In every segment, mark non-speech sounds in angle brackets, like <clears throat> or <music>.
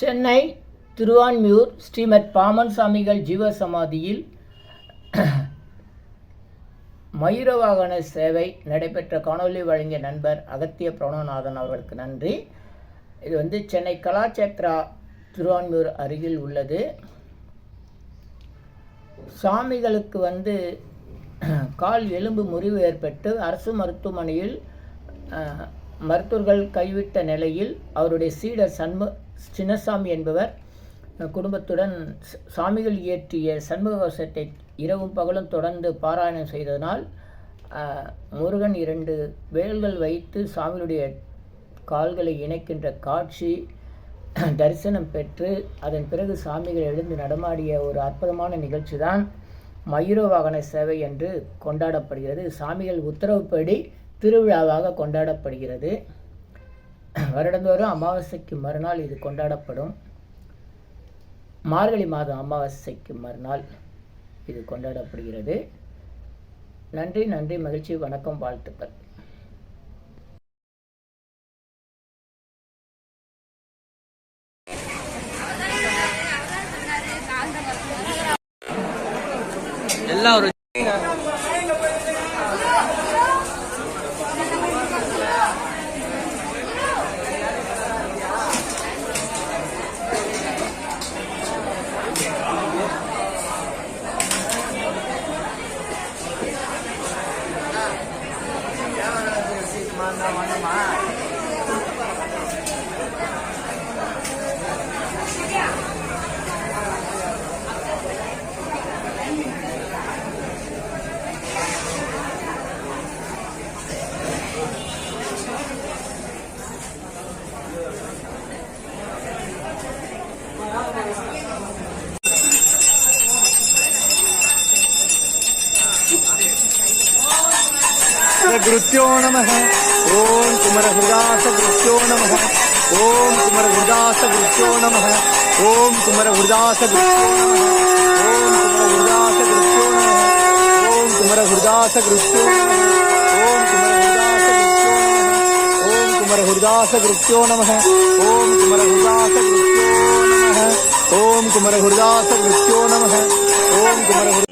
சென்னை திருவான்மியூர் ஸ்ரீமத் பாமன் சாமிகள் ஜீவசமாதியில் மயூரவாகன சேவை நடைபெற்ற காணொலி வழங்கிய நண்பர் அகத்திய பிரணவநாதன் அவர்களுக்கு நன்றி. இது வந்து சென்னை கலாச்சேத்ரா திருவான்மியூர் அருகில் உள்ளது. சாமிகளுக்கு வந்து கால் எலும்பு முறிவு ஏற்பட்டு அரசு மருத்துவமனையில் மருத்துவர்கள் கைவிட்ட நிலையில் அவருடைய சீடர் சண்மு சின்னசாமி என்பவர் குடும்பத்துடன் சாமிகள் இயற்றிய சண்முக கவசத்தை இரவும் பகலும் தொடர்ந்து பாராயணம் செய்ததனால் முருகன் இரண்டு வேல்கள் வைத்து சாமியுடைய கால்களை இணைக்கின்ற காட்சி <clears throat> தரிசனம் பெற்று அதன் பிறகு சாமிகள் எழுந்து நடமாடிய ஒரு அற்புதமான நிகழ்ச்சி தான் மயூர வாகன சேவை என்று கொண்டாடப்படுகிறது. சாமிகள் உத்தரவுப்படி திருவிழாவாக கொண்டாடப்படுகிறது. வருடந்தோறும் அமாவாசைக்கு மறுநாள் இது கொண்டாடப்படும். மார்கழி மாதம் அமாவாசைக்கு மறுநாள் இது கொண்டாடப்படுகிறது. நன்றி நன்றி மகிழ்ச்சி வணக்கம் வாழ்த்துக்கள். எல்லாம் ஒரு गुरुत्यो नम। ओं कुमर हृदास गुरुत्यो नम। ओं कुमर हृदास गुरुत्यो नम। ओं कुमर हृदास गुरुत्यो कुमरहृदासकृत्यो नमः। ॐ कुमरहृदासकृत्यो नमः। ॐ कुमरहृदासकृत्यो नमः। ॐ कुमरहृदासकृत्यो नमः। हृदास गुरुत्यो नम। ओं कुमर हृदास गुरुत्यो नम। ओं कुमर हृदास गुरुत्यो नम। ओं Kumar कुमरहृ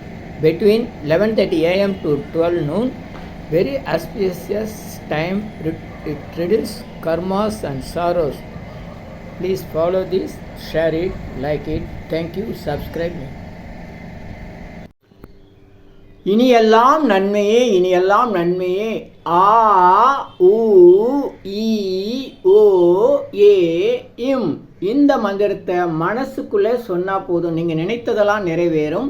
between 11:30 a.m. to 12 noon. Very auspicious time. It it reduces karmas and sorrows. Please follow this, share it, like it. Thank you. Subscribe me. இனியெல்லாம் நன்மையே இனியெல்லாம் நன்மையே ஆ உ ஈ ஓ ஏ இம் இந்த மந்திரத்தை மனசுக்குள்ளே சொன்னா போதும் நீங்க நினைத்ததெல்லாம் நிறைவேறும்